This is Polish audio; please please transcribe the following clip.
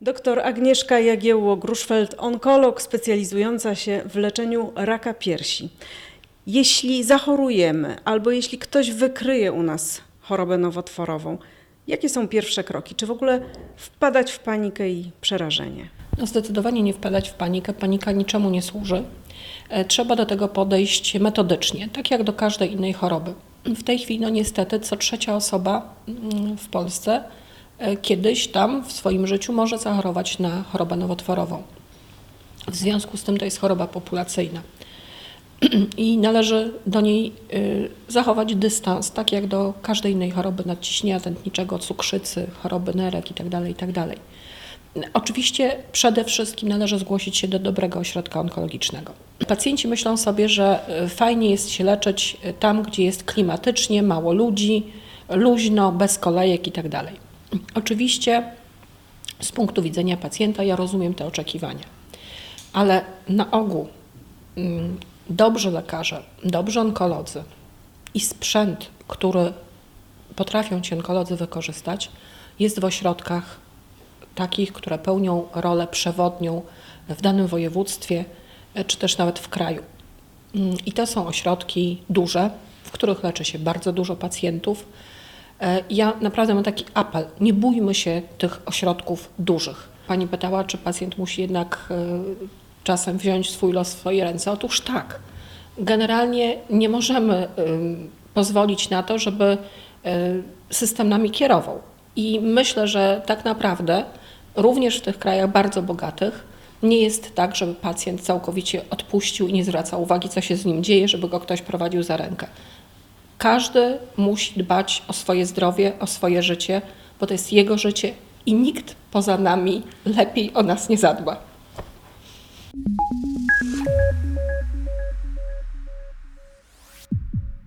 Doktor Agnieszka Jagiełło-Gruszfeld, onkolog specjalizująca się w leczeniu raka piersi. Jeśli zachorujemy albo jeśli ktoś wykryje u nas chorobę nowotworową, jakie są pierwsze kroki? Czy w ogóle wpadać w panikę i przerażenie? No zdecydowanie nie wpadać w panikę. Panika niczemu nie służy. E, Trzeba do tego podejść metodycznie, tak jak do każdej innej choroby. W tej chwili, no niestety, co trzecia osoba mm, w Polsce e, kiedyś tam w swoim życiu może zachorować na chorobę nowotworową. W związku z tym to jest choroba populacyjna. I należy do niej y, zachować dystans, tak jak do każdej innej choroby nadciśnienia tętniczego, cukrzycy, choroby nerek itd. itd. Oczywiście przede wszystkim należy zgłosić się do dobrego ośrodka onkologicznego. Pacjenci myślą sobie, że y, fajnie jest się leczyć y, tam, gdzie jest klimatycznie, mało ludzi, luźno, bez kolejek itd. Oczywiście z punktu widzenia pacjenta ja rozumiem te oczekiwania, ale na ogół mm, dobrzy lekarze, dobrzy onkolodzy i sprzęt, który potrafią ci onkolodzy wykorzystać, jest w ośrodkach takich, które pełnią rolę przewodnią w danym województwie, czy też nawet w kraju. Mm, I to są ośrodki duże, w których leczy się bardzo dużo pacjentów. E, Ja naprawdę mam taki apel, nie bójmy się tych ośrodków dużych. Pani pytała, czy pacjent musi jednak e, czasem wziąć swój los w swoje ręce. Otóż tak. Generalnie nie możemy ym, pozwolić na to, żeby system nami kierował. I myślę, że tak naprawdę również w tych krajach bardzo bogatych nie jest tak, żeby pacjent całkowicie odpuścił i nie zwracał uwagi, co się z nim dzieje, żeby go ktoś prowadził za rękę. Każdy musi dbać o swoje zdrowie, o swoje życie, bo to jest jego życie i nikt poza nami lepiej o nas nie zadba.